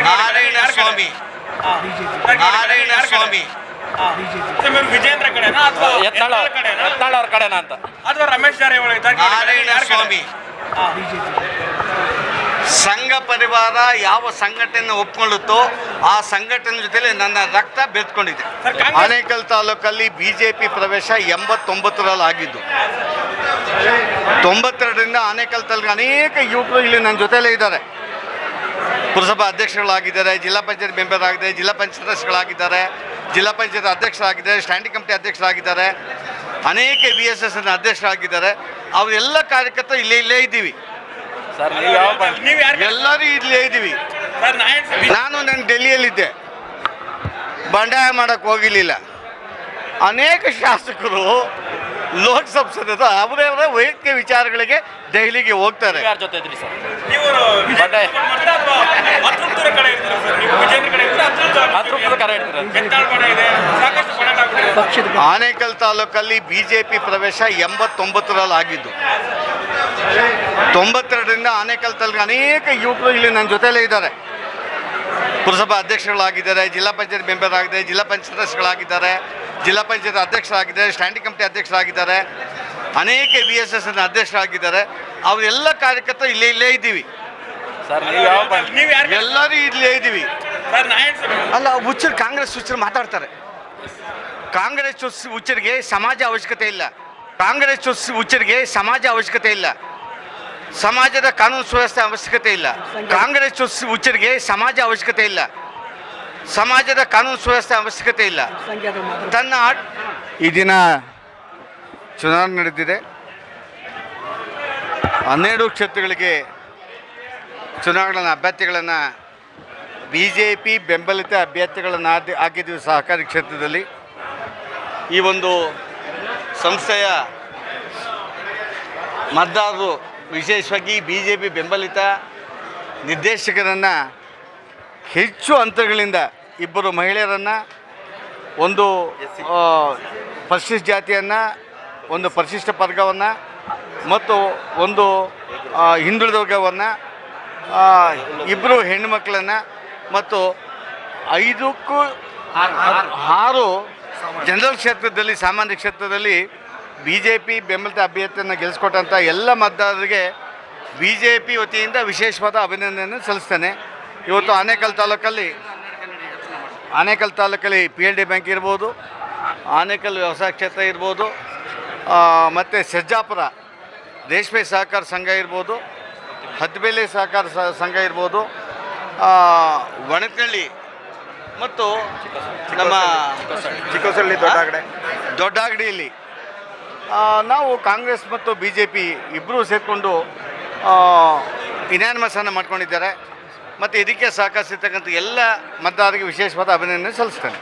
ನಾರಾಯಣ ಸ್ವಾಮಿ. ನಾರಾಯಣ ಸ್ವಾಮಿ. ವಿಜೇಂದ್ರ ಕಡೆನಾ ಅಥವಾ ಎತ್ತಾಳ ಕಡೆನಾ? ಯತ್ನಾಳ್ ಅವ್ರ ಕಡೆನಾ ಅಂತ. ಅಥವಾ ರಮೇಶ್ ಜಾರಕಿಹೊಳಿ ಇದ್ದಾರೆ ನಾರಾಯಣ ಸ್ವಾಮಿ. ಸಂಘ ಪರಿವಾರ ಯಾವ ಸಂಘಟನೆ ಒಪ್ಕೊಳ್ಳುತ್ತೋ ಆ ಸಂಘಟನೆ ಜೊತೆಲಿ ನನ್ನ ರಕ್ತ ಬೆತ್ಕೊಂಡಿದೆ ಆನೇಕಲ್ ಕಾಂಗ್ರೆಸ್- ಆನೇಕಲ್ ತಾಲೂಕಲ್ಲಿ ಬಿಜೆಪಿ ಪ್ರವೇಶ ಎಂಬತ್ತೊಂಬತ್ತರಲ್ಲಿ ಆಗಿದ್ದು. ತೊಂಬತ್ತೆರಡರಿಂದ ಆನೇಕಲ್ ತಾಲೂಕು ಅನೇಕ ಯುವಕರು ಇಲ್ಲಿ ನನ್ನ ಜೊತೆಲೇ ಇದ್ದಾರೆ. ಪುರಸಭಾ ಅಧ್ಯಕ್ಷಗಳಾಗಿದ್ದಾರೆ ಜಿಲ್ಲಾ ಪಂಚಾಯತ್ ಮೆಂಬರ್ ಆಗಿದೆ ಜಿಲ್ಲಾ ಪಂಚಾಯತ್ ಸದಸ್ಯಗಳಾಗಿದ್ದಾರೆ ಜಿಲ್ಲಾ ಪಂಚಾಯತ್ ಅಧ್ಯಕ್ಷರಾಗಿದ್ದಾರೆ ಸ್ಟ್ಯಾಂಡಿಂಗ್ ಕಮಿಟಿ ಅಧ್ಯಕ್ಷರಾಗಿದ್ದಾರೆ ಅನೇಕ ಬಿ ಎಸ್ ಎಸ್ ಅಧ್ಯಕ್ಷರಾಗಿದ್ದಾರೆ. ಅವರೆಲ್ಲ ಕಾರ್ಯಕರ್ತರು ಇಲ್ಲೇ ಇಲ್ಲೇ ಇದ್ದೀವಿ. ಎಲ್ಲರೂ ಇಲ್ಲೇ ಇದ್ದೀವಿ. ನಾನು ನಾನು ಡೆಲ್ಲಿಯಲ್ಲಿದ್ದೆ. ಬಂಡಾಯ ಮಾಡೋಕ್ಕೆ ಹೋಗಿರಲಿಲ್ಲ. ಅನೇಕ ಶಾಸಕರು ಲೋಕಸಭಾ ಅವರೇ ಅವರ ವೈಯಕ್ತಿಕ ವಿಚಾರಗಳಿಗೆ ದೆಹಲಿಗೆ ಹೋಗ್ತಾರೆ. ಯಾರ ಜೊತೆ ಇದ್ರಿ ಸರ್. ಅತೃಪ್ತರ ಇರ್ತೀರಾ ಆನೇಕಲ್ ತಾಲೂಕಲ್ಲಿ ಬಿಜೆಪಿ ಪ್ರವೇಶ ಎಂಬತ್ತೊಂಬತ್ತರಲ್ಲಿ ಆಗಿದ್ದು. ತೊಂಬತ್ತೆರಡರಿಂದ ಆನೇಕಲ್ ತಾಲೂಕು ಅನೇಕ ಯುವಕರು ಇಲ್ಲಿ ನನ್ನ ಜೊತೆಯಲ್ಲೇ ಇದ್ದಾರೆ. ಪುರಸಭಾ ಅಧ್ಯಕ್ಷಗಳಾಗಿದ್ದಾರೆ ಜಿಲ್ಲಾ ಪಂಚಾಯತ್ ಮೆಂಬರ್ ಆಗಿದೆ ಜಿಲ್ಲಾ ಪಂಚಾಯತ್ ಸದಸ್ಯಗಳಾಗಿದ್ದಾರೆ ಜಿಲ್ಲಾ ಪಂಚಾಯತ್ ಅಧ್ಯಕ್ಷರಾಗಿದ್ದಾರೆ ಸ್ಟ್ಯಾಂಡಿಂಗ್ ಕಮಿಟಿ ಅಧ್ಯಕ್ಷರಾಗಿದ್ದಾರೆ ಅನೇಕ ಬಿ ಎಸ್ ಎಸ್ ಅಧ್ಯಕ್ಷರಾಗಿದ್ದಾರೆ. ಅವರೆಲ್ಲ ಕಾರ್ಯಕರ್ತರು ಇಲ್ಲೇ ಇಲ್ಲೇ ಇದ್ದೀವಿ. ಎಲ್ಲರೂ ಇಲ್ಲೇ ಇದ್ದೀವಿ. ಅಲ್ಲ ಹುಚ್ಚರು ಕಾಂಗ್ರೆಸ್ ಹುಚ್ಚರು ಮಾತಾಡ್ತಾರೆ. ಕಾಂಗ್ರೆಸ್ ಹುಚ್ಚ- ಹುಚ್ಚರಿಗೆ ಸಮಾಜ ಅವಶ್ಯಕತೆ ಇಲ್ಲ. ಕಾಂಗ್ರೆಸ್ ಹುಚ್ಚ- ಹುಚ್ಚರಿಗೆ ಸಮಾಜ ಅವಶ್ಯಕತೆ ಇಲ್ಲ. ಸಮಾಜದ ಕಾನೂನು ಸುವ್ಯವಸ್ಥೆ ಅವಶ್ಯಕತೆ ಇಲ್ಲ. ಕಾಂಗ್ರೆಸ್ ಹುಚ್ಚ- ಹುಚ್ಚರಿಗೆ ಸಮಾಜ ಅವಶ್ಯಕತೆ ಇಲ್ಲ. ಸಮಾಜದ ಕಾನೂನು ಸುವ್ಯವಸ್ಥೆ ಅವಶ್ಯಕತೆ ಇಲ್ಲ. ತನ್ನ ಈ ದಿನ ಚುನಾವಣೆ ನಡೆದಿದೆ. ಹನ್ನೆರಡು ಕ್ಷೇತ್ರಗಳಿಗೆ ಚುನಾವಣಾ ಅಭ್ಯರ್ಥಿಗಳನ್ನು ಬಿ ಜೆ ಪಿ ಬೆಂಬಲಿತ ಅಭ್ಯರ್ಥಿಗಳನ್ನು ಆಗಿದ್ದೀವಿ ಸಹಕಾರಿ ಕ್ಷೇತ್ರದಲ್ಲಿ. ಈ ಒಂದು ಸಂಸ್ಥೆಯ ಮತದಾರರು ವಿಶೇಷವಾಗಿ ಬಿ ಜೆ ಪಿ ಬೆಂಬಲಿತ ನಿರ್ದೇಶಕರನ್ನು ಹೆಚ್ಚು ಅಂತರಗಳಿಂದ ಇಬ್ಬರು ಮಹಿಳೆಯರನ್ನು, ಒಂದು ಪರಿಶಿಷ್ಟ ಜಾತಿಯನ್ನು, ಒಂದು ಪರಿಶಿಷ್ಟ ವರ್ಗವನ್ನು, ಮತ್ತು ಒಂದು ಹಿಂದುಳಿದ ವರ್ಗವನ್ನು ಇಬ್ಬರು ಹೆಣ್ಣುಮಕ್ಕಳನ್ನು ಮತ್ತು ಐದಕ್ಕೂ ಆರು ಜನರಲ್ ಕ್ಷೇತ್ರದಲ್ಲಿ, ಸಾಮಾನ್ಯ ಕ್ಷೇತ್ರದಲ್ಲಿ ಬಿ ಜೆ ಪಿ ಬೆಂಬಲಿತ ಅಭ್ಯರ್ಥಿಯನ್ನು ಗೆಲ್ಲಿಸ್ಕೊಟ್ಟಂಥ ಎಲ್ಲ ಮತದಾರರಿಗೆ ಬಿ ಜೆ ಪಿ ವತಿಯಿಂದ ವಿಶೇಷವಾದ ಅಭಿನಂದನೆ ಸಲ್ಲಿಸ್ತೇನೆ. ಇವತ್ತು ಆನೇಕಲ್ ತಾಲೂಕಲ್ಲಿ ಆನೇಕಲ್ ತಾಲೂಕಲ್ಲಿ ಪಿ ಎಲ್ ಡಿ ಬ್ಯಾಂಕ್ ಇರ್ಬೋದು ಆನೇಕಲ್ ವ್ಯವಸಾಯ ಕ್ಷೇತ್ರ ಇರ್ಬೋದು ಮತ್ತು ಸಜ್ಜಾಪುರ ರೇಷ್ಮೆ ಸಹಕಾರ ಸಂಘ ಇರ್ಬೋದು ಹದ್ಬೇಲೆ ಸಹಕಾರ ಸಂಘ ಇರ್ಬೋದು ಒಣಕಳ್ಳಿ ಮತ್ತು ನಮ್ಮ ಚಿಕ್ಕಸಳ್ಳಿ ದೊಡ್ಡಗಡೆ ದೊಡ್ಡಾಗಡಿಯಲ್ಲಿ ನಾವು ಕಾಂಗ್ರೆಸ್ ಮತ್ತು ಬಿ ಜೆ ಪಿ ಇಬ್ಬರೂ ಸೇರಿಕೊಂಡು ಇನ್ಯಾನ್ಮಸನ್ನು ಮಾಡ್ಕೊಂಡಿದ್ದಾರೆ. ಮತ್ತು ಇದಕ್ಕೆ ಸಹಕರಿಸಿರ್ತಕ್ಕಂಥ ಎಲ್ಲ ಮತದಾರರಿಗೆ ವಿಶೇಷವಾದ ಅಭಿನಂದನೆ ಸಲ್ಲಿಸ್ತೇನೆ.